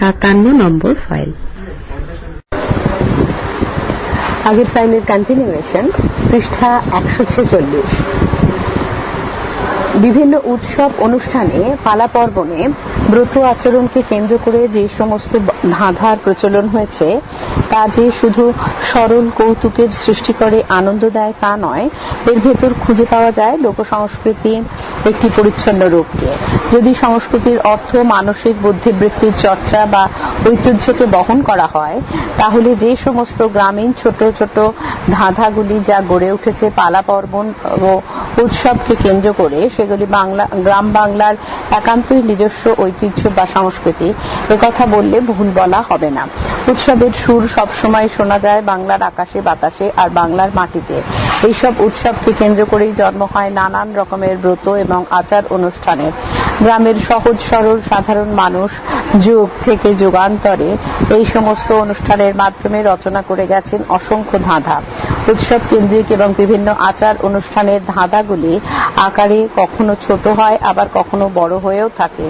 সাতান্ন নম্বর ফাইল আগের ফাইলের কন্টিনিউয়েশন পৃষ্ঠা একশো ছেচল্লিশ। বিভিন্ন উৎসব অনুষ্ঠানে পালা পর্বণে ব্রত আচরণকে কেন্দ্র করে যে সমস্ত ধাঁধার প্রচলন হয়েছে, তা যে শুধু সরল কৌতুকের সৃষ্টি করে আনন্দ দেয় তা নয়, এর ভেতর খুঁজে পাওয়া যায় লোক সংস্কৃতি একটি পরিচ্ছন্ন রূপকে। যদি সংস্কৃতির অর্থ মানসিক বুদ্ধিবৃত্তির চর্চা বা ঐতিহ্যকে বহন করা হয়, তাহলে যে সমস্ত গ্রামীণ ছোট ছোট ধাঁধাগুলি যা গড়ে উঠেছে পালা পর্বণ ও উৎসবকে কেন্দ্র করে সেগুলি বাংলা, গ্রাম বাংলার একান্তই নিজস্ব ঐতিহ্য বা সংস্কৃতি কথা বললে ভুল বলা হবে না। উৎসবের সুর সবসময় শোনা যায় বাংলার আকাশে, বাতাসে আর বাংলার মাটিতে। এইসব উৎসবকে কেন্দ্র করেই জন্ম হয় নানান রকমের ব্রত এবং আচার অনুষ্ঠানের গ্রামের সহজ, সরল, সাধারণ মানুষ যুগ থেকে যুগান্তরে এই সমস্ত অনুষ্ঠানের মাধ্যমে রচনা করে গেছেন অসংখ্য ধাঁধা। উৎসব কেন্দ্রিক এবং বিভিন্ন আচার অনুষ্ঠানের ধাঁধাগুলি আকারে কখনো ছোট হয়, আবার কখনো বড় হয়েও থাকে।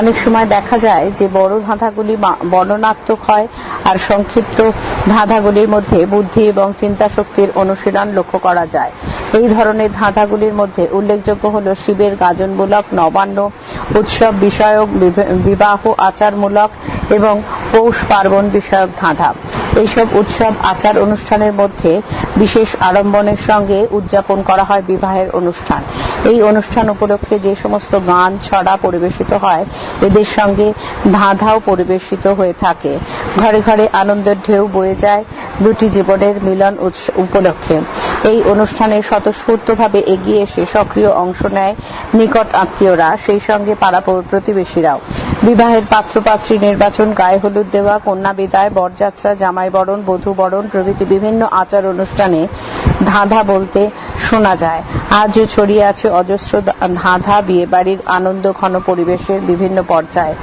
অনেক সময় দেখা যায় যে বড় ধাঁধাগুলি বর্ণনাত্মক হয় আর সংক্ষিপ্ত ধাঁধাগুলির মধ্যে বুদ্ধি এবং চিন্তা শক্তির অনুশীলন লক্ষ্য করা যায়। এই ধরনের ধাঁধাগুলির মধ্যে উল্লেখযোগ্য হল শিবের গাজনমূলক নবান্ন, উৎসব বিষয়ক বিবাহ আচারমূলক এবং পৌষ পার্বণ বিষয়ক ধাঁধা। এইসব উৎসব আচার অনুষ্ঠানের মধ্যে বিশেষ আড়ম্বনের সঙ্গে উদযাপন করা হয় বিবাহের অনুষ্ঠান। এই অনুষ্ঠান উপলক্ষে যে সমস্ত গান ছড়া পরিবেশিত হয়, এদের সঙ্গে ধাঁধাও পরিবেশিত হয়ে থাকে। ঘরে ঘরে আনন্দের ঢেউ বয়ে যায় দুটি জীবনের মিলন উপলক্ষে। এই অনুষ্ঠানে স্বতঃস্ফূর্তভাবে এগিয়ে এসে সক্রিয় অংশ নেয় নিকট আত্মীয়রা, সেই সঙ্গে পাড়া প্রতিবেশীরাও। বিবাহের পাত্র পাত্রী নির্বাচন, গায়ে হলুদ দেওয়া, কন্যা বিদায়, বরযাত্রা, জামাই বরণ, বধূ বরণ প্রভৃতি বিভিন্ন আচার অনুষ্ঠানে ধাঁধা বলতে শোনা যায়। আজও ছড়িয়ে আছে অজস্র ধাঁধা, বিয়েবাড়ির আনন্দ, ঘন পরিবেশের বিভিন্ন পর্যায়ে।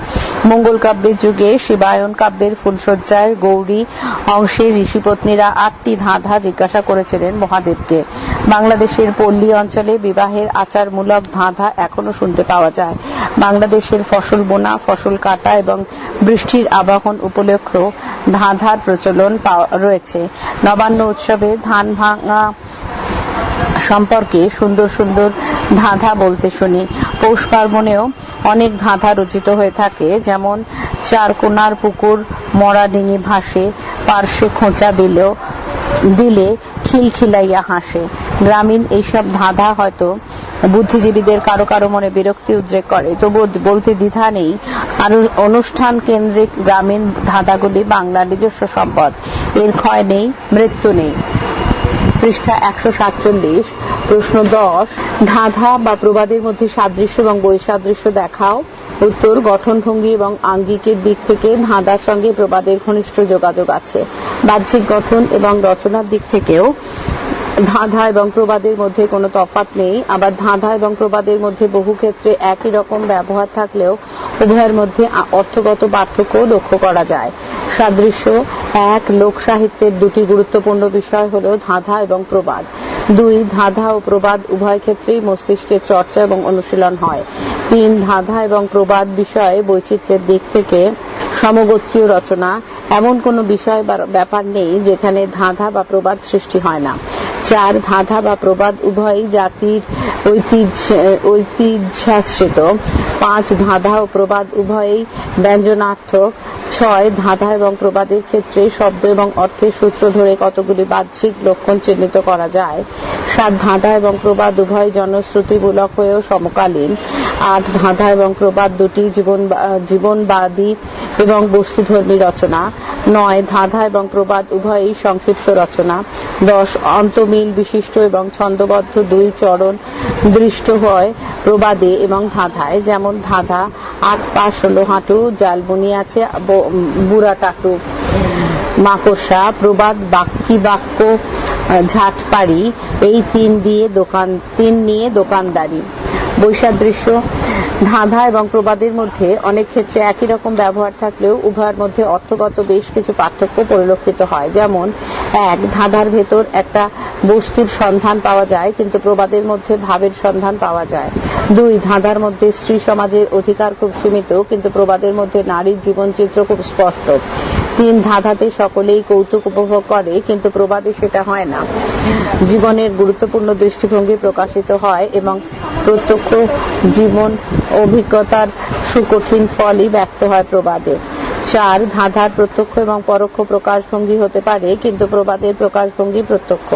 মঙ্গল কাব্যের যুগে শিবায়ন কাব্যের ফুলসজ্জায় গৌরী, অংশে ঋষিপত্নীরা আটটি ধাঁধা জিজ্ঞাসা করেছিলেন মহাদেবকে। বাংলাদেশের পল্লী অঞ্চলে বিবাহের আচারমূলক ধাঁধা এখনও শুনতে পাওয়া যায়। বাংলাদেশের ফসল বোনা, ফসল কাটা এবং বৃষ্টির আবাহন উপলক্ষেও ধাঁধার প্রচলন রয়েছে। নবান্ন উৎসবে ধান ভাঙা সম্পর্কে সুন্দর সুন্দর ধাঁধা বলতে শুনি। পৌষ পার্বণেও অনেক ধাঁধা রচিত হয়ে থাকে, যেমন চারকোনার পুকুর মরা ডিঙি ভাসে, পার্শ্বে খোঁচা দিলেও, দিলে খিলখিলাইয়া হাসে। গ্রামীণ এইসব ধাঁধা হয়তো বুদ্ধিজীবীদের কারও কারও মনে বিরক্তি উদ্রেক করে। তবু বলতে দ্বিধা নেই। আর অনুষ্ঠান কেন্দ্রিক গ্রামীণ ধাঁধাগুলি বাংলার নিজস্ব সম্পদ। এর ক্ষয় নেই, মৃত্যু নেই। পৃষ্ঠা একশো সাতচল্লিশ, প্রশ্ন দশ, ধাঁধা বা প্রবাদের মধ্যে সাদৃশ্য এবং বৈসাদৃশ্য দেখাও। উত্তর, গঠনভঙ্গি এবং আঙ্গিকের দিক থেকে ধাঁধার সঙ্গে প্রবাদের ঘনিষ্ঠ যোগাযোগ আছে। বাহ্যিক গঠন এবং রচনার দিক থেকেও ধাঁধা এবং প্রবাদের মধ্যে কোনো তফাৎ নেই। আবার ধাঁধা এবং প্রবাদের মধ্যে বহু ক্ষেত্রে একই রকম ব্যবহার থাকলেও উভয়ের মধ্যে অর্থগত পার্থক্য লক্ষ্য করা যায়। সাদৃশ্য, এক, লোক সাহিত্যের দুটি গুরুত্বপূর্ণ বিষয় হল ধাঁধা এবং প্রবাদ। দুই, ধাঁধা ও প্রবাদ উভয় ক্ষেত্রেই মস্তিষ্কের চর্চা এবং অনুশীলন হয়। তিন, ধাঁধা এবং প্রবাদ বিষয়ে বৈচিত্র্যের দিক থেকে সমগোত্রীয় রচনা। এমন কোনো বিষয় বা ব্যাপার নেই যেখানে ধাঁধা বা প্রবাদ সৃষ্টি হয় না। চার ধাঁধা বা প্রবাদ উভয়ই জাতির ঐতিহ্য, ঐতিহ্যাশ্রিত। পাঁচ, ধাঁধা ও প্রবাদ উভয়ই ব্যঞ্জনার্থক। ছয়, ধাঁধা এবং প্রবাদের ক্ষেত্রে শব্দ এবং অর্থের সূত্র ধরে কতগুলি বাহ্যিক লক্ষণ চিহ্নিত করা যায়। সাত, ধাঁধা এবং প্রবাদ উভয় জনশ্রুতিমূলক হয়েও সমকালীন। আট, ধাঁধা এবং প্রবাদ দুটি জীবন জীবনবাদী এবং বস্তুধর্মী রচনা। নয়, ধাঁধা এবং প্রবাদ উভয়ই সংক্ষিপ্ত রচনা। দশ অন্তমিল বিশিষ্ট এবং ছন্দবদ্ধ দুই চরণ দৃষ্ট হয় প্রবাদে এবং ধাঁধায়। যেমন ধাঁধা আট পা ষোলো হাঁটু জালবনি আছে বুড়া টাটু মাকড়সা, প্রবাদ বাক্যি বাক্য ঝাটপাড়ি এই তিন দিয়ে দোকান তিন নিয়ে দোকানদারি। বৈসাদৃশ্য ধাঁধা এবং প্রবাদের মধ্যে অনেক ক্ষেত্রে একই রকম ব্যবহার থাকলেও উভয়ের মধ্যে অর্থগত বেশ কিছু পার্থক্য পরিলক্ষিত হয়। যেমন, এক, ধাঁধার ভেতর একটা বস্তুর সন্ধান পাওয়া যায়, কিন্তু প্রবাদের মধ্যে ভাবের সন্ধান পাওয়া যায়। দুই, ধাঁধার মধ্যে স্ত্রী সমাজের অধিকার খুব সীমিত, কিন্তু প্রবাদের মধ্যে নারীর জীবনচিত্র খুব স্পষ্ট। তিন ধাঁধাতে সকলেই কৌতুক উপভোগ করে, কিন্তু প্রবাদে সেটা হয় না। জীবনের গুরুত্বপূর্ণ দৃষ্টিভঙ্গি প্রকাশিত হয় এবং প্রত্যক্ষ জীবন অভিজ্ঞতার সুকঠিন ফলই ব্যক্ত হয় প্রবাদে। চার, ধাঁধার প্রত্যক্ষ এবং পরোক্ষ প্রকাশভঙ্গি হতে পারে, কিন্তু প্রবাদের প্রকাশভঙ্গি প্রত্যক্ষ।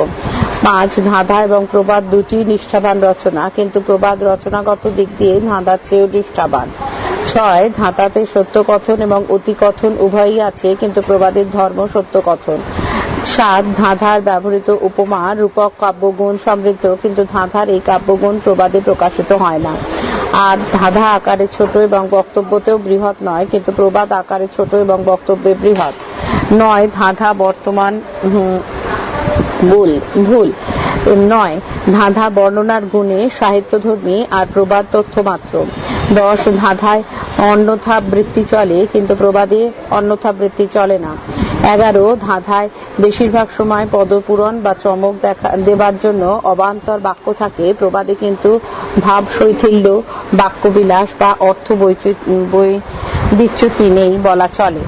পাঁচ, ধাঁধা এবং প্রবাদ দুটি নিষ্ঠাবান রচনা, কিন্তু প্রবাদ রচনাগত দিক দিয়ে ধাঁধার চেয়েও নিষ্ঠাবান। ছয়, ধাঁধাতে সত্য কথন এবং অতি কথন উভয়ই আছে, কিন্তু প্রবাদের ধর্ম সত্য কথন সাত, ধাঁধার ব্যবহৃত উপমা, রূপক, কাব্যগুণ সমৃদ্ধ, কিন্তু ধাঁধার এই কাব্যগুণ প্রবাদে প্রকাশিত হয় না। আর ধাঁধা আকারে ছোট এবং বক্তব্যতেও বৃহৎ নয়, কিন্তু প্রবাদ আকারে ছোট এবং বক্তব্যে বৃহৎ। নয়, ধাঁধা বর্তমান ভুল ভুল। নয়, ধাঁধা বর্ণনার গুণে সাহিত্যধর্মী আর প্রবাদ তথ্য মাত্র দশ ধাঁধায় অন্যথা বৃত্তি চলে, কিন্তু প্রবাদে অন্যথা বৃত্তি চলে না। এগারো ধাঁধায় বেশিরভাগ সময় পদপূরণ বা চমক দেখা, দেবার জন্য অবান্তর বাক্য থাকে। প্রবাদে কিন্তু ভাব শৈথিল্য, বাক্যবিলাস বা অর্থ বৈচিত্র নেই বলা চলে।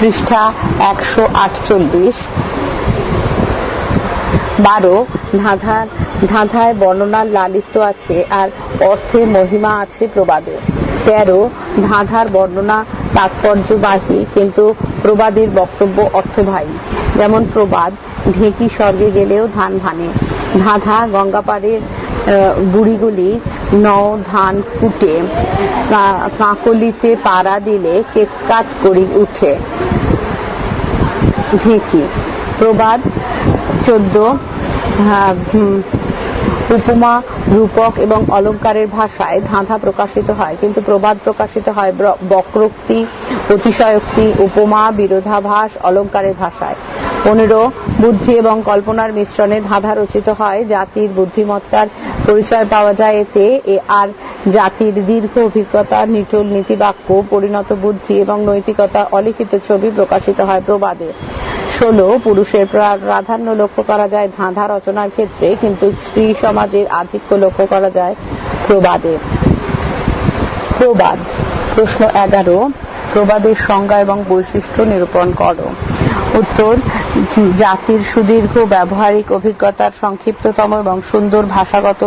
পৃষ্ঠা একশো আটচল্লিশ। বারো ধাঁধার ধাঁধায় বর্ণনার লালিত্য আছে আর অর্থে মহিমা আছে প্রবাদে। তেরো, ধাঁধার বর্ণনা তাৎপর্যবাহী কিন্তু প্রবাদের বক্তব্য অর্থবাহী। যেমন প্রবাদ, ঢেঁকি স্বর্গে গেলেও ধান ভানে। ধাঁধা গঙ্গাপাড়ের বুড়িগুলি নও ধান কুটে। কাকলিতে পাড়া দিলে কেটকাট করি উঠে। ঢেঁকি, প্রবাদ, চোদ্দ উপমা, রূপক এবং অলংকারের ভাষায় ধাঁধা প্রকাশিত হয়। কিন্তু প্রবাদ প্রকাশিত হয় বক্রোক্তি, অতিশয়োক্তি, উপমা, বিরোধাভাস অলংকারের ভাষায়। পনেরো, বুদ্ধি এবং কল্পনার মিশ্রণে ধাঁধা রচিত হয়। জাতির বুদ্ধিমত্তার পরিচয় পাওয়া যায় এতে। আর জাতির দীর্ঘ অভিজ্ঞতা নিটল নীতিবাক্য, পরিণত বুদ্ধি এবং নৈতিকতা, অলিখিত ছবি প্রকাশিত হয় প্রবাদে। ষোলো, পুরুষের প্রা- প্রাধান্য লক্ষ্য করা যায় ধাঁধা রচনার ক্ষেত্রে, কিন্তু স্ত্রী সমাজের আধিক্য লক্ষ্য করা যায় প্রবাদে। প্রবাদ, প্রশ্ন এগারো, প্রবাদের সংজ্ঞা এবং বৈশিষ্ট্য নিরূপণ করো। উত্তর, জাতির সুদীর্ঘ ব্যবহারিক অভিজ্ঞতার সংক্ষিপ্ততম এবং সুন্দর ভাষাগত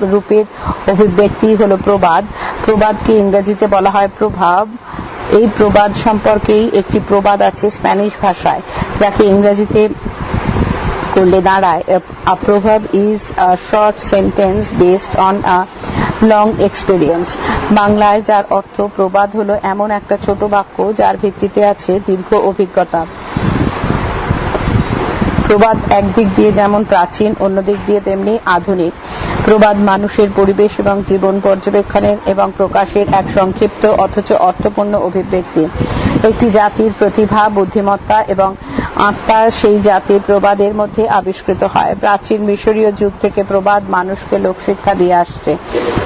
রূপের অভিব্যক্তি হলো প্রবাদ। প্রবাদকে ইংরেজিতে বলা হয় প্রভাব। এই প্রবাদ সম্পর্কেই একটি প্রবাদ আছে স্প্যানিশ ভাষায়। যাকে ইংরেজিতে করলে দাঁড়ায়, a proverb is a short sentence based on a long experience বাংলায় যার অর্থ প্রবাদ হলো এমন একটা ছোট বাক্য যার ভিত্তিতে আছে দীর্ঘ অভিজ্ঞতা। প্রবাদ একদিক দিয়ে যেমন প্রাচীন অন্য দিক দিয়ে তেমনি আধুনিক। প্রবাদ মানুষের পরিবেশ এবং জীবন পর্যবেক্ষণের এবং প্রকাশের এক সংক্ষিপ্ত অথচ অর্থপূর্ণ অভিব্যক্তি। একটি জাতির প্রতিভা, বুদ্ধিমত্তা এবং আত্মা সেই জাতির প্রবাদের মধ্যে আবিষ্কৃত হয়। প্রাচীন মিশরীয় যুগ থেকে প্রবাদ মানুষকে লোকশিক্ষা দিয়ে আসছে।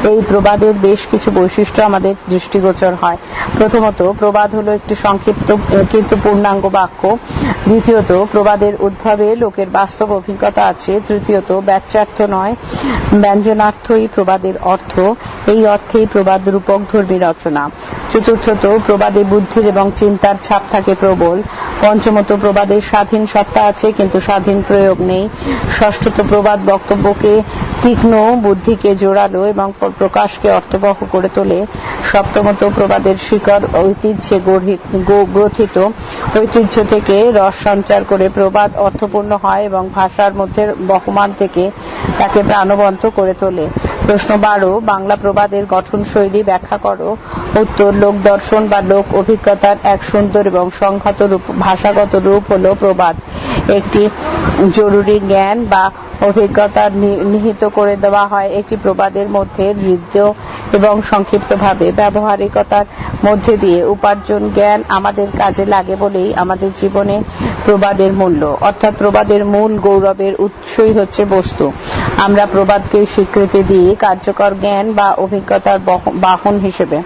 এই প্রবাদের বেশ কিছু বৈশিষ্ট্য আমাদের দৃষ্টিগোচর হয়। প্রথমত, প্রবাদ হলো একটি সংক্ষিপ্ত কিন্তু পূর্ণাঙ্গ বাক্য। দ্বিতীয়ত, প্রবাদের উদ্ভবে লোকের বাস্তব অভিজ্ঞতা আছে। তৃতীয়ত, ব্যাচ্যার্থ নয়, ব্যঞ্জনার্থই প্রবাদের অর্থ। এই অর্থেই প্রবাদ রূপক ধর্মী রচনা। চতুর্থত, প্রবাদে বুদ্ধির এবং চিন্তার ছাপ থাকে প্রবল। পঞ্চমত প্রবাদের স্বাধীন সত্তা আছে, কিন্তু স্বাধীন প্রয়োগ নেই। ষষ্ঠত প্রবাদ বক্তব্যকে তীক্ষ্ণ বুদ্ধিকে জোরালো এবং প্রকাশকে অর্থবহ করে তোলে। সপ্তমত প্রবাদের শিকড় ঐতিহ্যে গ্রথিত ঐতিহ্য থেকে রস সঞ্চার করে প্রবাদ অর্থপূর্ণ হয় এবং ভাষার মধ্যে বহমান থেকে তাকে প্রাণবন্ত করে তোলে। প্রশ্ন বারো, বাংলা প্রবাদের গঠন শৈলী ব্যাখ্যা করো। উত্তর লোক দর্শন বা লোক অভিজ্ঞতার এক সুন্দর এবং সংহত রূপ, ভাষাগত রূপ হলো প্রবাদ। একটি জরুরি জ্ঞান বা অভিজ্ঞতা নিহিত করে দেওয়া হয়। একটি প্রবাদের মধ্যে হৃদ্য এবং সংক্ষিপ্তভাবে ব্যবহারিকতার মধ্যে দিয়ে উপার্জন জ্ঞান আমাদের কাজে লাগে বলেই আমাদের জীবনে প্রবাদের মূল্য। অর্থাৎ প্রবাদের মূল গৌরবের উৎসই হচ্ছে বস্তু। আমরা প্রবাদকে স্বীকৃতি দিয়ে কার্যকর জ্ঞান বা অভিজ্ঞতার বহ- বাহন হিসেবে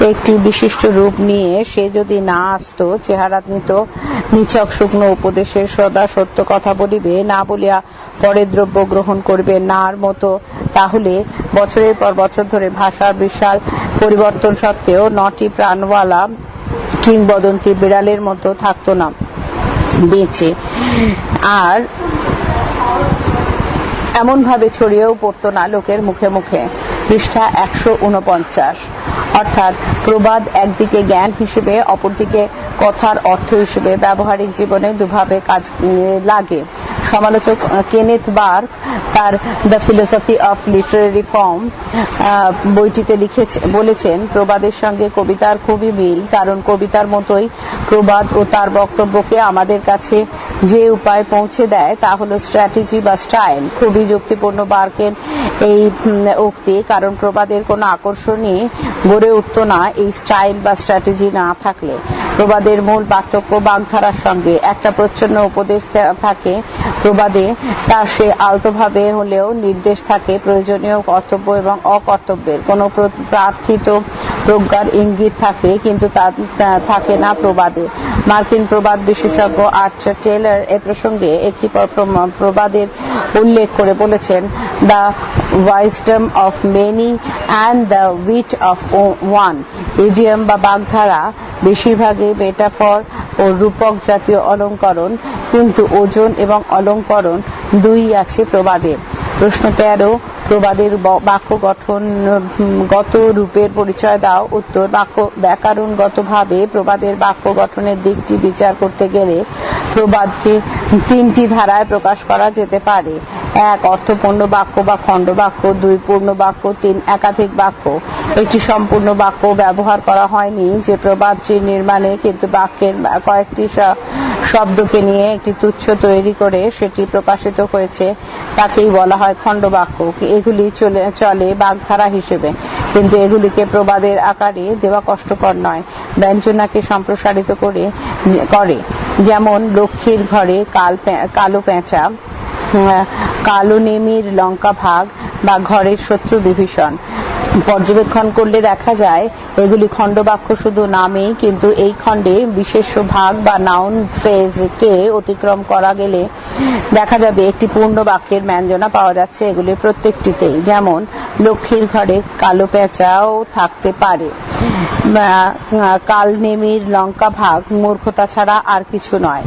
একটি বিশিষ্ট রূপ নিয়ে সে যদি না আসতো চেহারা নিত নিছক, শুকনো উপদেশের সদা সত্য কথা বলিবে, না বলিয়া পরের দ্রব্য গ্রহণ করবে নার মতো। তাহলে বছরের পর বছর ধরে ভাষার বিশাল পরিবর্তন সত্ত্বেও নটি প্রাণওয়ালা কিংবদন্তি বিড়ালের মতো থাকতো না। বেঁচে। আর এমন ভাবে ছড়িয়েও পড়তো না লোকের মুখে মুখে। পৃষ্ঠা একশো উনপঞ্চাশ অর্থাৎ প্রবাদ একদিকে জ্ঞান হিসেবে, অপরদিকে কথার অর্থ হিসেবে। ব্যবহারিক জীবনে দুভাবে কাজ লাগে। সমালোচক কেনেথ বার তার the philosophy of literary form বইটিতে লিখেছে বলেছেন, প্রবাদের সঙ্গে কবিতার খুবই মিল, কারণ কবিতার মতোই প্রবাদ ও তার বক্তব্যকে আমাদের কাছে যে উপায় পৌঁছে দেয় তা হলো স্ট্র্যাটেজি বা স্টাইল। খুবই যুক্তিপূর্ণ বার্কের এই উক্তি, কারণ প্রবাদের কোনো আকর্ষণই গড়ে উঠতো না এই স্টাইল বা স্ট্র্যাটেজি না থাকলে। প্রবাদের মূল পার্থক্য বাগধারার সঙ্গে। একটা প্রচ্ছন্ন উপদেশ থাকে প্রবাদে, তা সে আলতোভাবে হলেও নির্দেশ থাকে প্রয়োজনীয় কর্তব্য এবং অকর্তব্যের। কোনো প্র- প্রার্থিত প্রজ্ঞার ইঙ্গিত থাকে, কিন্তু তা থাকে না প্রবাদে। মার্কিন প্রবাদ বিশেষজ্ঞ আর্চার টেলার এ প্রসঙ্গে একটি প্র- প্র- প্রবাদের উল্লেখ করে বলেছেন, the wisdom of many and the wit of one. Idiom বা বাগধারা বেশিরভাগই মেটাফর ও রূপক জাতীয় অলঙ্করণ, কিন্তু ওজন এবং অলঙ্করণ দুই আছে প্রবাদে। প্রশ্ন তেরো, প্রবাদের বাক্য গঠন, গত রূপের পরিচয় দাও। উত্তর, বাক্য, ব্যাকরণগতভাবে প্রবাদের বাক্য গঠনের দিকটি বিচার করতে গেলে প্রবাদকে তিনটি ধারায় প্রকাশ করা যেতে পারে। এক, অর্থপূর্ণ বাক্য বা খণ্ড বাক্য। দুই, পূর্ণ বাক্য। তিন, একাধিক বাক্য। একটি সম্পূর্ণ বাক্য ব্যবহার করা হয়নি। যে প্রবাদটির নির্মাণে কিন্তু বাক্যের কয়েকটি শব্দকে নিয়ে একটি তুচ্ছ তৈরি করে সেটি প্রকাশিত হয়েছে, তাকেই বলা হয় খণ্ডবাক্য। এগুলি চলে চলে বাগধারা হিসেবে। কিন্তু এগুলিকে প্রবাদের আকারে দেওয়া কষ্টকর নয়। ব্যঞ্জনাকে সম্প্রসারিত করে করে। যেমন লক্ষ্মীর ঘরে কাল কালো পেঁচা কালো নেমির লঙ্কা ভাগ বা ঘরের শত্রু বিভীষণ। পর্যবেক্ষণ করলে দেখা যায়, এগুলি খণ্ডবাক্য শুধু নামেই, কিন্তু এই খণ্ডে বিশেষ ভাগ বা নাউন ফ্রেজকে অতিক্রম করা গেলে দেখা যাবে একটি পূর্ণ বাক্যের ব্যঞ্জনা পাওয়া যাচ্ছে এগুলির প্রত্যেকটিতেই। যেমন, লক্ষ্মীর ঘরে কালো পেঁচাও থাকতে পারে। কাল নেমির লঙ্কা ভাগ, মূর্খতা ছাড়া আর কিছু নয়।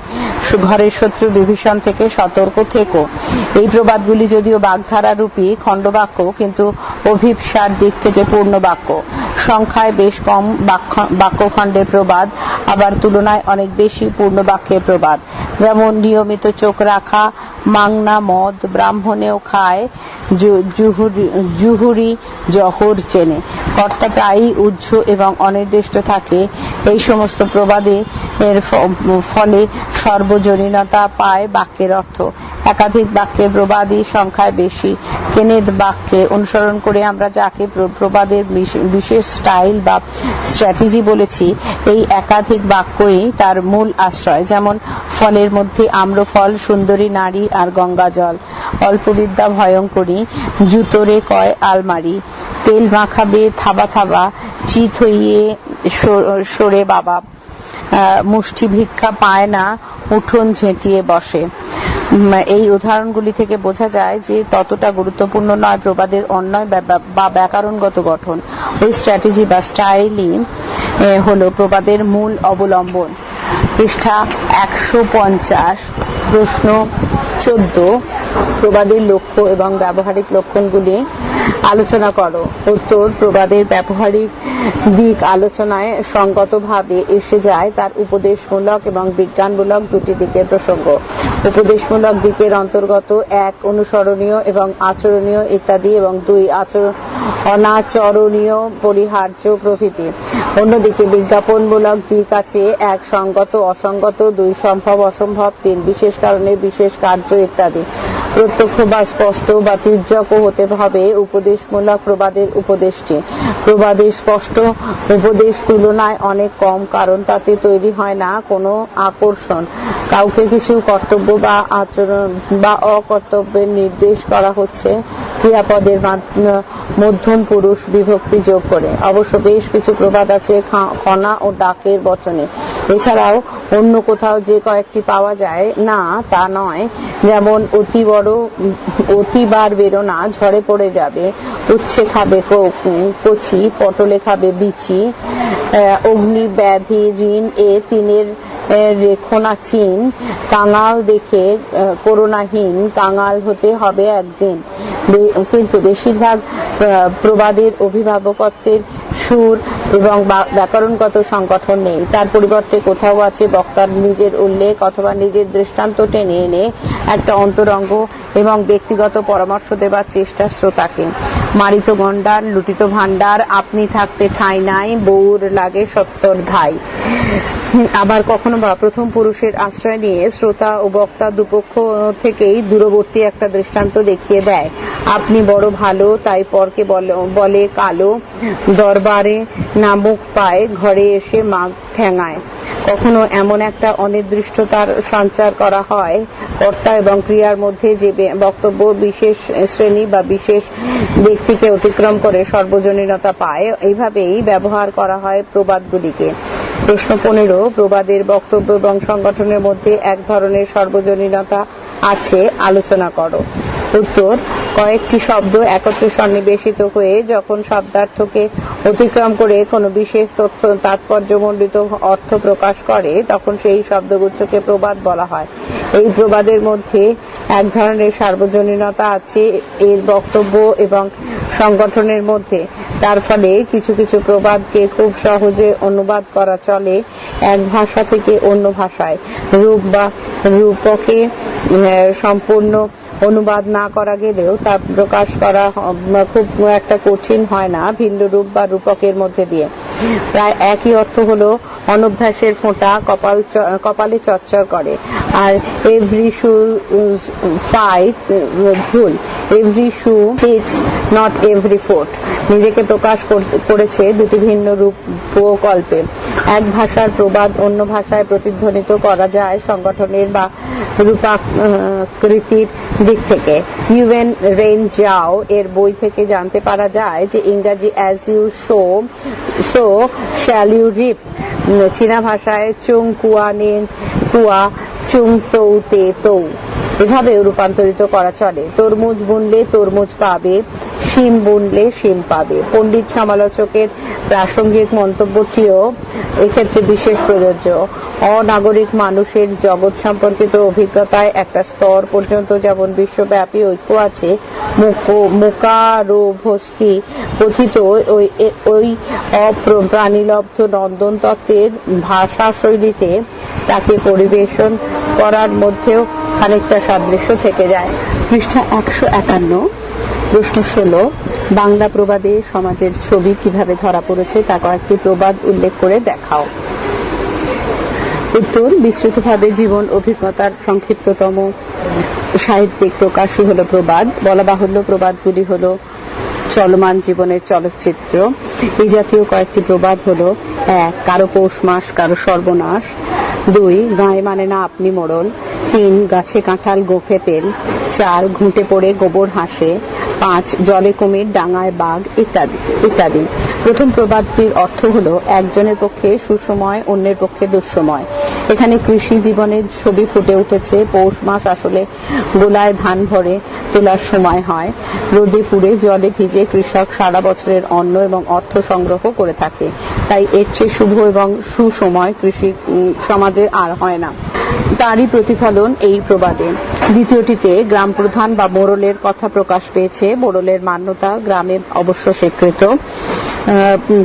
ঘরের শত্রু বিভীষণ থেকে সতর্ক থেকো। এই প্রবাদগুলি যদিও বাগধারা রূপী, খণ্ডবাক্য, কিন্তু অভিপ্সার দিক থেকে পূর্ণ বাক্য সংখ্যায় বেশ কম বাক্য- বাক্যখণ্ডের প্রবাদ, আবার তুলনায় অনেক বেশি পূর্ণ বাক্যের প্রবাদ। যেমন, নিয়মিত চোখ রাখা মাংনা মদ ব্রাহ্মণেও খায় জুহুরি- জুহুরি চেনে। কর্তা প্রায়ই উজ্জ এবং অনির্দিষ্ট থাকে। এই সমস্ত প্রবাদে এর ফলে সর্বজনীনতা পায় বাক্যের অর্থ। একাধিক বাক্যে প্রবাদী সংখ্যায় বেশি। কেনেদ বাক্যে অনুসরণ করে আমরা যাকে প্র- প্রবাদের বিশেষ স্টাইল বা স্ট্র্যাটেজি বলেছি, এই একাধিক বাক্যই তার মূল আশ্রয়। যেমন, ফলের মধ্যে আম্রফল, সুন্দরী নারী আর গঙ্গা জল। অল্প বিদ্যা ভয়ঙ্করী, জুতোরে কয় আলমারি। তেল মাখাবে থাবা থাবা, চিত হইয়ে সর- বাবা। মুষ্টি ভিক্ষা পায় না, উঠোন ঝেঁটিয়ে বসে। এই উদাহরণগুলি থেকে বোঝা যায় যে ততটা গুরুত্বপূর্ণ নয় প্রবাদের অন্যয় বা ব্যাকরণগত গঠন। ওই স্ট্র্যাটেজি বা স্টাইলই হলো প্রবাদের মূল অবলম্বন। পৃষ্ঠা একশো পঞ্চাশ, প্রশ্ন চোদ্দ, প্রবাদের লক্ষ্য এবং ব্যবহারিক লক্ষণগুলি আলোচনা করো। উত্তর, প্রবাদের ব্যবহারিক দিক আলোচনায় সঙ্গতভাবে এসে যায়। তার উপদেশমূলক এবং বিজ্ঞানমূলক দুটি দিকের প্রসঙ্গ। উপদেশমূলক দিকের অন্তর্গত এক অনুসরণীয় এবং আচরণীয় ইত্যাদি এবং দুই আচরণ অনাচরণীয় পরিহার্য প্রভৃতি। অন্যদিকে বিজ্ঞাপনমূলক দিক আছে এক সঙ্গত, অসঙ্গত, দুই সম্ভব, অসম্ভব, তিন বিশেষ কারণে বিশেষ কার্য ইত্যাদি। প্রত্যক্ষ বা স্পষ্ট বা তির্যক হতে হবে উপদেশমূলক প্রবাদের উপদেশটি। প্রবাদের স্পষ্ট উপদেশ তুলনায় অনেক কম, কারণ তাতে তৈরি হয় না কোনো আকর্ষণ। কাউকে কিছু কর্তব্য বা আচরণ বা অকর্তব্যের নির্দেশ করা হচ্ছে, ক্রিয়াপদের মাধ্য- মধ্যম পুরুষ বিভক্তি যোগ করে। অবশ্য বেশ কিছু প্রবাদ আছে খনা ও ডাকের বচনে। এছাড়াও অন্য কোথাও যে কয়েকটি পাওয়া যায় না তা নয়। যেমন অতি বড় উম, অতি বার না ঝড়ে পড়ে যাবে উচ্ছে খাবে কচি পটলে খাবে বিচি অগ্নি ব্যাধি ঋণ এ তিনের রেখনা চিন কাঙাল দেখে আহ, করুণাহীন কাঙাল হতে হবে একদিন। কিন্তু বেশিরভাগ প্রবাদের অভিভাবকত্বের সুর এবং ব্যাকরণগত সংগঠন নেই। তার পরিবর্তে কোথাও আছে বক্তার নিজের উল্লেখ অথবা নিজের দৃষ্টান্ত টেনে এনে একটা অন্তরঙ্গ এবং ব্যক্তিগত পরামর্শ দেবার চেষ্টা শ্রোতাকে। মারিত গন্ডার, লুটিত ভান্ডার, আপনি থাকতে ঠাঁই নাই, বউর লাগে সত্তর ধাই। আবার কখনো বা প্রথম পুরুষের আশ্রয় নিয়ে শ্রোতা ও বক্তা দুপক্ষ থেকেই দূরবর্তী একটা দৃষ্টান্ত দেখিয়ে দেয়। আপনি বড় ভালো, তাই পরকে বল- কালো। দরবারে নামুক পায়, ঘরে এসে মাগ ঠেঙায়। কখনো এমন একটা অনির্দিষ্টতার সঞ্চার করা হয়, কর্তা এবং ক্রিয়ার মধ্যে যে বক্তব্য বিশেষ শ্রেণি বা বিশেষ ব্যক্তিকে অতিক্রম করে সর্বজনীনতা পায়, এইভাবেই ব্যবহার করা হয় প্রবাদগুলিকে। প্রশ্ন পনেরো, প্রবাদের বক্তব্য এবং সংগঠনের মধ্যে এক ধরনের সর্বজনীনতা আছে, আলোচনা করো। উত্তর, কয়েকটি শব্দ একত্রে সন্নিবেশিত হয়ে যখন শব্দার্থকে অতিক্রম করে কোনো বিশেষ তথ্য তাৎপর্যমণ্ডিত অর্থ প্রকাশ করে, তখন সেই শব্দগুচ্ছকে প্রবাদ বলা হয়। এই প্রবাদের মধ্যে এক ধরনের সার্বজনীনতা আছে এর বক্তব্য এবং সংগঠনের মধ্যে। তার ফলে কিছু কিছু প্রবাদকে খুব সহজে অনুবাদ করা চলে এক ভাষা থেকে অন্য ভাষায়। রূপ বা রূপকে সম্পূর্ণ অনুবাদ না করা গেলেও তা প্রকাশ করা খুব একটা কঠিন হয় না, ভিন্ন রূপ বা রূপকের মধ্যে দিয়ে। প্রায় একই অর্থ হলো অনভ্যাসের ফোঁটা কপাল কপালে চচ্চর করে। আর এভরি শু ফাইট ভুল। Every shoe fits not every foot নিজেকে প্রকাশ কর- করেছে দুটি ভিন্ন রূপ ও কল্পে এক ভাষার প্রবাদ অন্য ভাষায় প্রতিধ্বনিত করা যায় সংগঠনের বা রূপাকৃতির দিক থেকে। ইউএন রেন যাও এর বই থেকে জানতে পারা যায় যে ইংরাজি as you sow so shall you reap চীনা ভাষায় চুং কুয়া নেন, কুয়া চুং তৌ তে তৌ। এভাবে রূপান্তরিত করা চলে। তরমুজ বুনলে তরমুজ পাবে শিম বুনলে শিম পাবে। পণ্ডিত সমালোচকের প্রাসঙ্গিক মন্তব্যটিও এক্ষেত্রে বিশেষ প্রযোজ্য। অনাগরিক মানুষের জগৎ সম্পর্কিত অভিজ্ঞতায় একটা স্তর পর্যন্ত যেমন বিশ্বব্যাপী ঐক্য আছে, মুকো- মুকারোভস্কি কথিত ওই ওই অপ্র- প্রাণীলব্ধ নন্দন তত্ত্বের ভাষা শৈলীতে তাকে পরিবেশন করার মধ্যেও খানিকটা সাদৃশ্য থেকে যায়। পৃষ্ঠা একশো একান্ন। প্রশ্ন ষোলো, বাংলা প্রবাদে সমাজের ছবি কীভাবে ধরা পড়েছে তা কয়েকটি প্রবাদ উল্লেখ করে দেখাও। উত্তর, বিস্তৃতভাবে জীবন, অভিজ্ঞতার সংক্ষিপ্ততম সাহিত্যিক প্রকাশই হলো প্রবাদ। বলা বাহুল্য প্রবাদগুলি হলো চলমান জীবনের চলচ্চিত্র। এই জাতীয় কয়েকটি প্রবাদ হলো, এক, কারও পৌষ মাস, কারও সর্বনাশ। দুই, গায়ে মানে না আপনি মোড়ল তিন, গাছে কাঁঠাল গোফে তেল। চার, ঘুঁটে পড়ে গোবর হাসে। পাঁচ, জলে কুমির ডাঙায় বাঘ, ইত্যাদি ইত্যাদি। প্রথম প্রবাদটির অর্থ হলো, একজনের পক্ষে সুসময়, অন্যের পক্ষে দুঃসময়। এখানে কৃষি জীবনের ছবি ফুটে উঠেছে। পৌষ মাস আসলে গোলায় ধান ভরে তোলার সময় হয়। রোদে পুড়ে জলে ভিজে কৃষক সারা বছরের অন্ন এবং অর্থ সংগ্রহ করে থাকে। তাই এর চেয়ে শুভ এবং সুসময় কৃষি সমাজে আর হয় না। তারই প্রতিফলন এই প্রবাদে। দ্বিতীয়টিতে, গ্রাম প্রধান বা মোরলের কথা প্রকাশ পেয়েছে। মোরলের মান্যতা গ্রামে অবশ্য স্বীকৃত।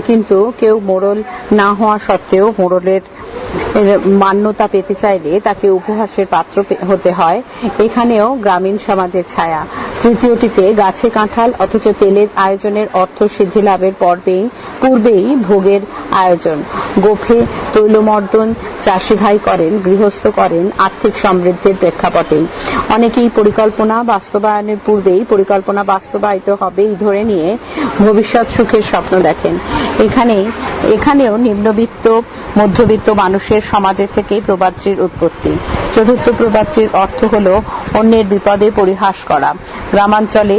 কিন্তু কেউ মোরল না হওয়া সত্ত্বেও মোরলের মান্যতা পেতে চাইলে তাকে উপহাসের পাত্র হতে হয়। এখানেও গ্রামীণ সমাজের ছায়া। তৃতীয়টিতে গাছে কাঁঠাল, অথচ তেলের আয়োজনের অর্থ সিদ্ধি লাভের পর্বেই, পূর্বেই ভোগের আয়োজন। গোফে তৈলমর্দন চাষি ভাই করেন, গৃহস্থ করেন আর্থিক সমৃদ্ধির প্রেক্ষাপটেই। অনেকেই পরিকল্পনা বাস্তবায়নের পূর্বেই পরিকল্পনা বাস্তবায়িত হবেই ধরে নিয়ে ভবিষ্যৎ সুখের স্বপ্ন দেখেন। এখানে, এখানেও নিম্নবিত্ত, মধ্যবিত্ত মানুষের সমাজের থেকেই প্রবাদটির উৎপত্তি। চতুর্থ প্রবাদটির অর্থ হল অন্যের বিপদে পরিহাস করা। গ্রামাঞ্চলে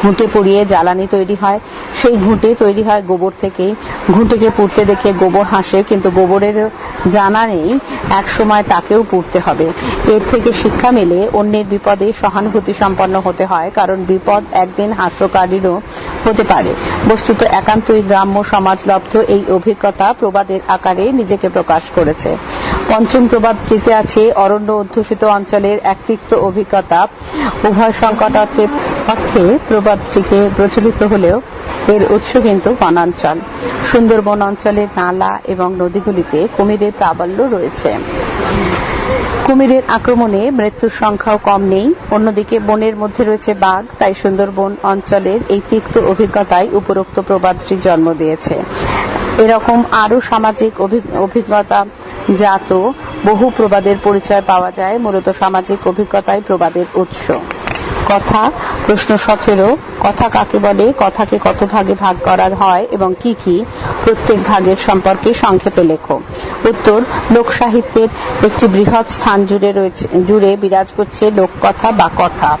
ঘুঁটে পুড়িয়ে জ্বালানি তৈরি হয়। সেই ঘুঁটে তৈরি হয় গোবর থেকে। ঘুঁটেকে পুড়তে দেখে গোবর হাসে, কিন্তু গোবরের জানা নেই এক সময় তাকেও পুড়তে হবে। এর থেকে শিক্ষা মেলে অন্যের বিপদে সহানুভূতি সম্পন্ন হতে হয়, কারণ বিপদ একদিন হাস্যকারীরও হতে পারে। বস্তুত একান্তই গ্রাম্য সমাজলব্ধ এই অভিজ্ঞতা প্রবাদের আকারে নিজেকে প্রকাশ করেছে। পঞ্চম প্রবাদটিতে আছে, অরণ্য অধ্যুষিত অঞ্চলের এক তিক্ত অভিজ্ঞতা। উভয় সংকট অর্থে অর্থে প্রবাদটিকে প্রচলিত হলেও এর উৎস কিন্তু বনাঞ্চল। সুন্দরবন অঞ্চলের নালা এবং নদীগুলিতে কুমিরের প্রাবল্য রয়েছে। কুমিরের আক্রমণে মৃত্যুর সংখ্যাও কম নেই। অন্যদিকে বনের মধ্যে রয়েছে বাঘ, তাই সুন্দরবন অঞ্চলের এই তিক্ত অভিজ্ঞতায় উপরোক্ত প্রবাদটি জন্ম দিয়েছে। এরকম আরও সামাজিক অভি- অভিজ্ঞতা জাত বহু প্রবাদের পরিচয় পাওয়া যায়, মূলত সামাজিক অভিজ্ঞতায় প্রবাদের উৎস। কথা, প্রশ্ন সতেরো, কথা কাকে বলে, কথাকে কত ভাগে ভাগ করা হয় এবং কি কি, প্রত্যেক ভাগের সম্পর্কে সংক্ষেপে লেখো। উত্তর লোক সাহিত্যের একটি বৃহৎ স্থান জুড়ে রয়েছে, জুড়ে বিরাজ করছে লোককথা বা কথা।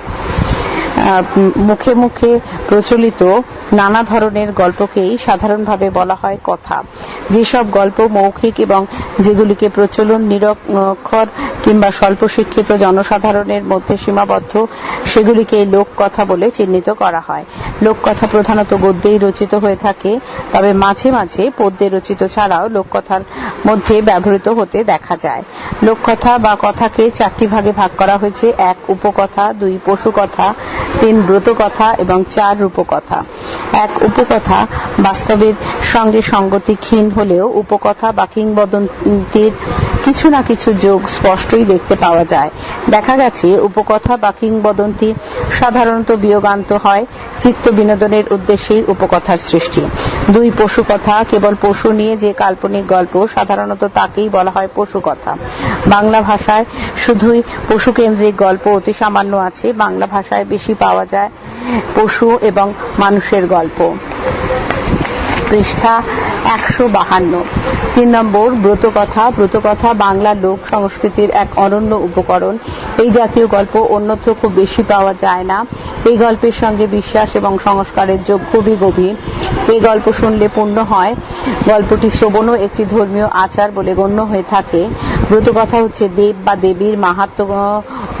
মুখে মুখে প্রচলিত নানা ধরনের গল্পকেই সাধারণভাবে বলা হয় কথা। যেসব গল্প মৌখিক এবং যেগুলিকে প্রচলন নিরক্ষর কিংবা স্বল্প শিক্ষিত জনসাধারণের মধ্যে সীমাবদ্ধ, সেগুলিকে লোককথা বলে চিহ্নিত করা হয়। লোককথা প্রধানত গদ্যেই রচিত হয়ে থাকে, তবে মাঝে মাঝে পদ্যে রচিত ছাড়াও লোককথার মধ্যে ব্যবহৃত হতে দেখা যায়। লোককথা বা কথাকে চারটি ভাগে ভাগ করা হয়েছে, এক উপকথা, দুই পশু কথা তিন ব্রত কথা এবং চার রূপকথা। এক উপকথা বাস্তবের সঙ্গে সঙ্গতি ক্ষীণ হলেও উপকথা বা কিংবদন্তির কিছু না কিছু যোগ স্পষ্টই দেখতে পাওয়া যায়। দেখা গেছে, উপকথা বা কিংবদন্তি সাধারণত বিয়োগান্ত হয় চিত্ত বিনোদনের উদ্দেশ্যেই উপকথার সৃষ্টি। দুই পশু কথা, কেবল পশু নিয়ে যে কাল্পনিক গল্প, সাধারণত তাকেই বলা হয় পশু কথা। বাংলা ভাষায় শুধুই পশু কেন্দ্রিক গল্প অতি সামান্য আছে। বাংলা ভাষায় বেশি পাওয়া যায় পশু এবং মানুষের গল্প। পৃষ্ঠা একশো বাহান্ন। তিন নম্বর, ব্রতকথা। ব্রতকথা বাংলা লোক সংস্কৃতির এক অনন্য উপকরণ। এই জাতীয় গল্প অন্যত্র খুব বেশি পাওয়া যায় না। এই গল্পের সঙ্গে বিশ্বাস এবং সংস্কারের যোগ খুবই গভীর। এই গল্প শুনলে পূর্ণ হয়। গল্পটি শ্রবণও একটি ধর্মীয় আচার বলে গণ্য হয়ে থাকে। ব্রতকথা হচ্ছে দেব বা দেবীর মাহাত্ম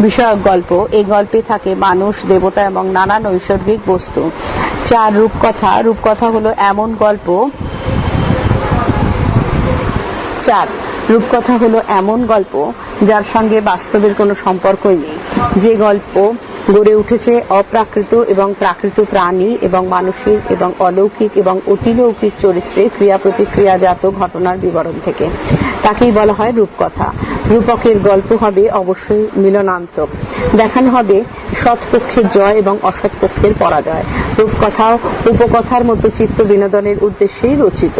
বিষয়ক গল্প। এই গল্পে থাকে মানুষ, দেবতা এবং নানা নৈসর্গিক বস্তু। চার রূপকথা। রূপকথা হলো এমন গল্প। চার, রূপকথা হলো এমন গল্প যার সঙ্গে বাস্তবের কোনো সম্পর্কই নেই। যে গল্প গড়ে উঠেছে অপ্রাকৃত এবং প্রাকৃত প্রাণী এবং মানুষের এবং অলৌকিক এবং অতিলৌকিক চরিত্রে ক্রিয়া প্রতিক্রিয়াজাত ঘটনার বিবরণ থেকে। তাকেই বলা হয় রূপকথা। রূপকের গল্প হবে অবশ্যই মিলনান্তক দেখানো হবে সৎ পক্ষের জয় এবং অসৎ পক্ষের পরাজয়। রূপকথাও উপকথার মতো চিত্ত বিনোদনের উদ্দেশ্যেই রচিত।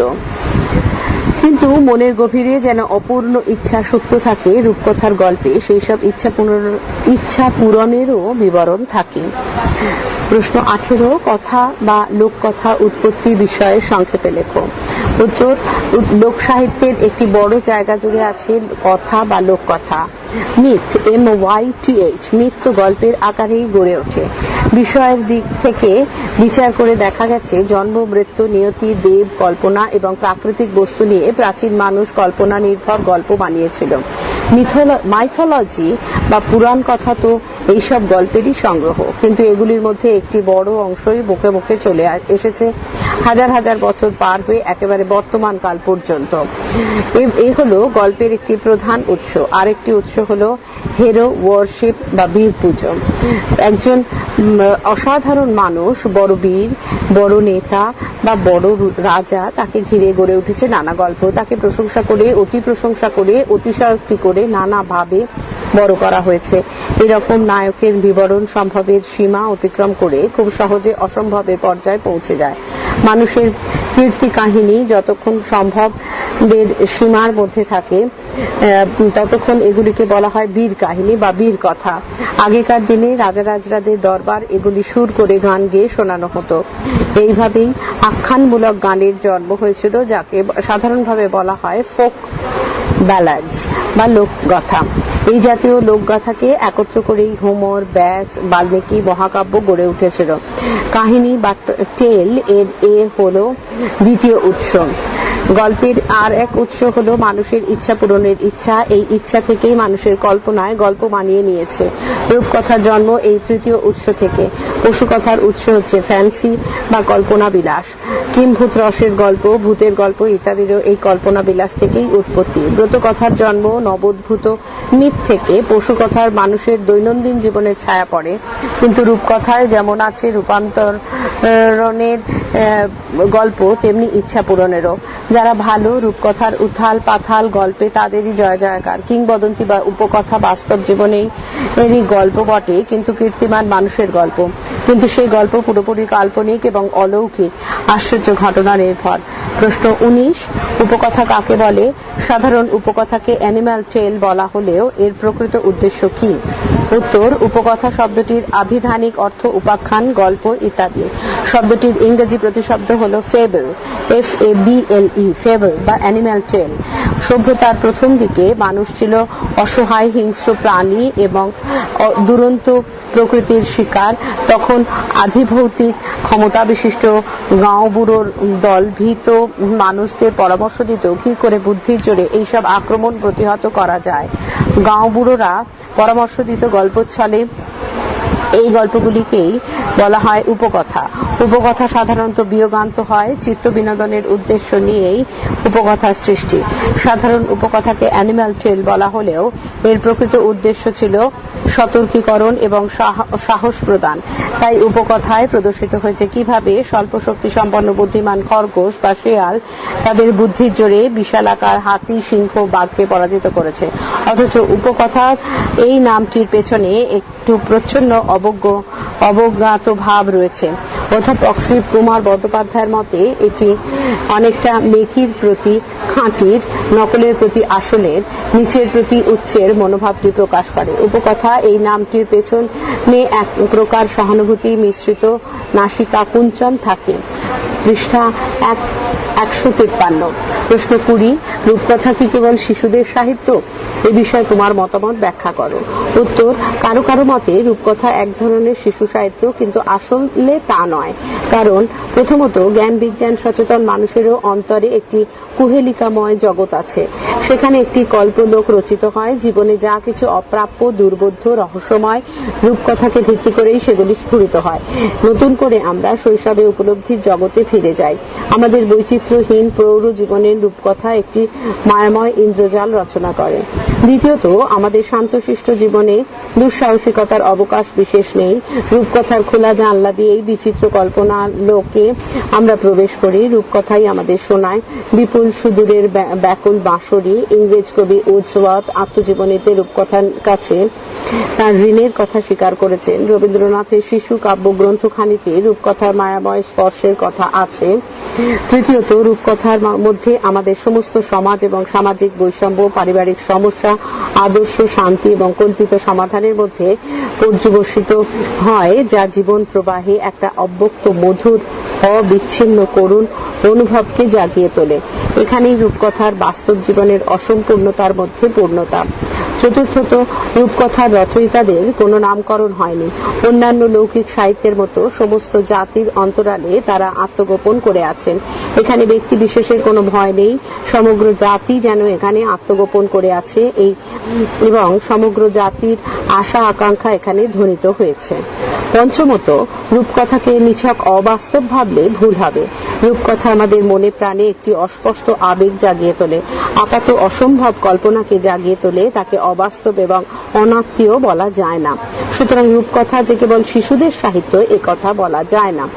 কিন্তু মনের গভীরে যেন অপূর্ণ ইচ্ছা সত্য থাকে, রূপকথার গল্পে সেই সব ইচ্ছা ইচ্ছা পূরণেরও বিবরণ থাকে। প্রশ্ন আঠেরো, কথা বা লোককথা উৎপত্তি বিষয়ে সংক্ষেপে লেখো। উত্তর লোক সাহিত্যের একটি বড় জায়গা জুড়ে আছে কথা বা লোককথা। Myth M Y T H myth তো গল্পের আকারেই গড়ে ওঠে। বিষয়ের দিক থেকে বিচার করে দেখা গেছে, জন্ম, মৃত্যু, নিয়তি, দেব, কল্পনা এবং প্রাকৃতিক বস্তু নিয়ে প্রাচীন মানুষ কল্পনা নির্ভর গল্প বানিয়েছিল। মাইথোলজি বা পুরাণ কথা তো এইসব গল্পেরই সংগ্রহ। কিন্তু এগুলির মধ্যে একটি বড় অংশই বুকে বুকে চলে এসেছে। হাজার হাজার বছর পার হয়ে একেবারে বর্তমান কাল পর্যন্ত। এ- হলো গল্পের একটি প্রধান উৎস। আরেকটি উৎস হলো হেরো ওয়ারশিপ বা বীর পুজো। একজন অসাধারণ মানুষ, বড় বীর, বড় নেতা বা বড় রাজা তাকে ঘিরে গড়ে উঠেছে নানা গল্প। তাকে প্রশংসা করে, অতি প্রশংসা করে, অতিশয়োক্তি করে নানা ভাবে বড় করা হয়েছে। এরকম নায়কের বিবরণ সম্ভবের সীমা অতিক্রম করে খুব সহজে অসম্ভবের পর্যায়ে পৌঁছে যায়। মানুষের কীর্তি কাহিনী যতক্ষণ সম্ভব বের সীমার মধ্যে থাকে ততক্ষণ এগুলিকে বলা হয় বীর কাহিনী বা বীর কথা। আগেকার দিনে রাজারাজরাদের দরবার এগুলি সুর করে গান গেয়ে শোনানো হতো। এইভাবেই আখ্যানমূলক গানের জন্ম হয়েছিল, যাকে সাধারণভাবে বলা হয় ফোক। ব্যালান্স বা লোকগাথা। এই জাতীয় লোকগাথাকে একত্র করেই হোমর, ব্যাস, বাল্মীকি, মহাকাব্য গড়ে উঠেছিল। কাহিনী বা টেল এর এ হল দ্বিতীয় উৎস। গল্পের আর এক উৎস হলো মানুষের ইচ্ছা পূরণের ইচ্ছা। এই ইচ্ছা থেকেই মানুষের কল্পনায় গল্প মানিয়ে নিয়েছে। রূপকথার জন্ম এই তৃতীয় উৎস থেকে। পশুকথার উৎস হচ্ছে ফ্যান্সি বা কল্পনা বিলাস কিমভূত রসের গল্প, ভূতের গল্প ইত্যাদিরও এই কল্পনা বিলাস থেকেই উৎপত্তি। ব্রতকথার জন্ম, নবোদ্ভূত মিথ থেকে। পশুকথার মানুষের দৈনন্দিন জীবনের ছায়া পড়ে। কিন্তু রূপকথায় যেমন আছে রূপান্তরণের গল্প, তেমনি ইচ্ছা পূরণেরও। যারা ভালো রূপকথার উথাল পাথাল গল্পে তাদেরই জয় জয়কার। কিংবদন্তি বা উপকথা বাস্তব জীবনেই এরই গল্প বটে, কিন্তু কীর্তিমান মানুষের গল্প। কিন্তু সেই গল্প পুরোপুরি কাল্পনিক এবং অলৌকিক। আশ্চর্য ঘটনা নির্ভর প্রশ্ন উনিশ, উপকথা কাকে বলে? সাধারণ উপকথাকে অ্যানিম্যাল টেল বলা হলেও এর প্রকৃত উদ্দেশ্য কি? উত্তর, উপকথা শব্দটির আভিধানিক অর্থ উপাখ্যান, গল্প ইত্যাদি। শব্দটির ইংরেজি প্রতিশব্দ হল fable F A B L E fable বা অ্যানিম্যাল টেল। সভ্যতার প্রথম দিকে মানুষ ছিল অসহায়, হিংস্র প্রাণী এবং দুরন্ত প্রকৃতির শিকার। তখন আধিভৌতিক ক্ষমতা বিশিষ্ট গাঁও বুড়োর দল ভীত মানুষদের পরামর্শ দিত, কি করে বুদ্ধির জোরে এইসব আক্রমণ প্রতিহত করা যায়? গাঁও বুড়োরা পরামর্শ দিত গল্প ছলে এই গল্পগুলিকেই বলা হয় উপকথা। উপকথা সাধারণত বিয়োগান্ত হয়, চিত্ত বিনোদনের উদ্দেশ্য নিয়েই উপকথার সৃষ্টি। সাধারণ উপকথাকে অ্যানিম্যাল টেল বলা হলেও এর প্রকৃত উদ্দেশ্য ছিল সতর্কীকরণ এবং সাহ- সাহস প্রদান। তাই উপকথায় প্রদর্শিত হয়েছে কীভাবে স্বল্প শক্তি সম্পন্ন বুদ্ধিমান খরগোশ বা শেয়াল তাদের বুদ্ধির জোরে বিশালাকার হাতি, সিংহ, বাঘকে পরাজিত করেছে। অথচ উপকথার এই নামটির পেছনে একটু প্রচ্ছন্ন, অবজ্ঞ, অবজ্ঞাত ভাব রয়েছে। অধ্যাপক শ্রী কুমার বন্দ্যোপাধ্যায়ের মতে এটি অনেকটা মেকির প্রতি, খাঁটির, নকলের প্রতি আসলের, নিচের প্রতি উচ্চের মনোভাবটি প্রকাশ করে। উপকথা, এই নামটির পেছনে এক প্রকার সহানুভূতি মিশ্রিত নাসিকা কুঞ্চন থাকে। পৃষ্ঠা এক, একশো তিপ্পান্ন। প্রশ্ন কুড়ি, রূপকথা কি কেবল শিশুদের সাহিত্য? এ বিষয়ে তোমার মতামত ব্যাখ্যা করো। উত্তর, কারও কারও মতে রূপকথা এক ধরনের শিশু সাহিত্য, কিন্তু আসলে তা নয়। কারণ প্রথমত জ্ঞান বিজ্ঞান সচেতন মানুষেরও অন্তরে একটি কুহেলিকাময় জগৎ আছে। সেখানে একটি কল্পলোক রচিত হয়, জীবনে যা কিছু অপ্রাপ্য, দুর্বোধ্য, রহস্যময় রূপকথাকে ভিত্তি করেই সেগুলি স্ফুরিত হয়। নতুন করে আমরা শৈশবে উপলব্ধির জগতে ফিরে যাই। আমাদের বৈচিত্র্যহীন প্রৌঢ় জীবনের রূপকথা একটি মায়াময় ইন্দ্রজাল রচনা করে। দ্বিতীয়ত, আমাদের শান্তশিষ্ট জীবনে দুঃসাহসিকতার অবকাশ বিশেষ নেই। রূপকথার খোলা জানলা দিয়েই বিচিত্র কল্পনা লোকে আমরা প্রবেশ করি। রূপকথাই আমাদের শোনায়। বিপুল সুদূরের ব্যাকুল বাঁশরি ইংরেজ কবি উজ্জ্বত আত্মজীবনীতে রূপকথার কাছে তার ঋণের কথা স্বীকার করেছেন। রবীন্দ্রনাথের শিশু কাব্যগ্রন্থখানিতে রূপকথার মায়াময় স্পর্শের কথা আছে। তৃতীয়ত, রূপকথার মধ্যে আমাদের সমস্ত সমাজ এবং সামাজিক বৈষম্য, পারিবারিক সমস্যা, আদর্শ শান্তি এবং কল্পিত সমাধানের মধ্যে পর্যবসিত হয়, যা জীবন প্রবাহে একটা অব্যক্ত মধুর অবিচ্ছিন্ন করুণ অনুভবকে জাগিয়ে তোলে। এখানেই রূপকথার বাস্তব জীবনের অসম্পূর্ণতার মধ্যে পূর্ণতা। চতুর্থত, রূপকথার রচয়িতাদের কোনো নামকরণ হয়নি। অন্যান্য লৌকিক সাহিত্যের মতো সমস্ত জাতির অন্তরালে তারা আত্মগোপন করে আছেন। এখানে ব্যক্তি বিশেষের কোনো ভয় নেই। সমগ্র জাতি যেন এখানে আত্মগোপন করে আছে। এই এবং সমগ্র জাতির আশা আকাঙ্ক্ষা এখানে ধ্বনিত হয়েছে। পঞ্চমত, রূপকথাকে নিছক অবাস্তব ভাবলে ভুল হবে। রূপকথা আমাদের মনে প্রাণে একটি অস্পষ্ট আবেগ জাগিয়ে তোলে। আপাত অসম্ভব কল্পনাকে জাগিয়ে তোলে, তাকে অবাস্তব এবং অনাত্মীয় বলা যায় না। সুতরাং রূপকথা যে কেবল শিশুদের সাহিত্য কথা বলা যায় না।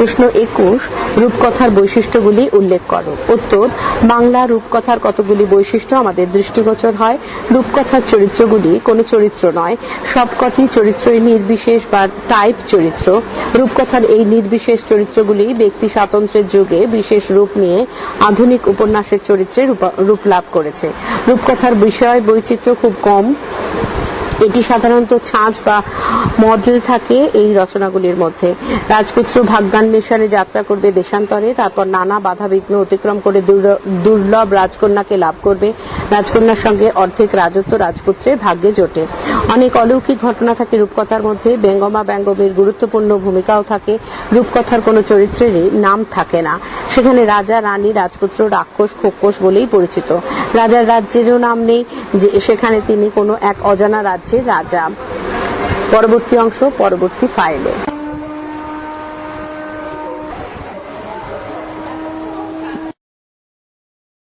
প্রশ্ন একুশ, রূপকথার বৈশিষ্ট্যগুলি উল্লেখ করো। উত্তর, বাংলা রূপকথার কতগুলি বৈশিষ্ট্য আমাদের দৃষ্টিগোচর হয়? রূপকথার চরিত্রগুলি কোনো চরিত্র নয়। সবকটি চরিত্রই নির্বিশেষ বা টাইপ চরিত্র। রূপকথার এই নির্বিশেষ চরিত্রগুলি ব্যক্তি স্বাতন্ত্র্যের যুগে বিশেষ রূপ নিয়ে আধুনিক উপন্যাসের চরিত্রে রূপা- রূপ লাভ করেছে। রূপকথার বিষয় বৈচিত্র্য খুব কম। এটি সাধারণত ছাঁচ বা মডেল থাকে এই রচনাগুলির মধ্যে। রাজপুত্র ভাগ্যান্বেষণে যাত্রা করবে দেশান্তরে, তারপর নানা বাধা বিঘ্ন অতিক্রম করে দুর্লভ রাজকন্যাকে লাভ করবে। রাজকন্যার সঙ্গে অর্ধেক রাজত্ব রাজপুত্রের ভাগ্যে জোটে। অনেক অলৌকিক ঘটনা থাকে রূপকথার মধ্যে। ব্যঙ্গমা ব্যঙ্গমের গুরুত্বপূর্ণ ভূমিকাও থাকে। রূপকথার কোনো চরিত্রেরই নাম থাকে না। সেখানে রাজা, রানী, রাজপুত্র, রাক্ষস খোক্ষস বলেই পরিচিত। রাজার রাজ্যেরও নাম নেই। যে, সেখানে তিনি কোনো এক অজানা রাজ্যের রাজা। পরবর্তী অংশ পরবর্তী ফাইলে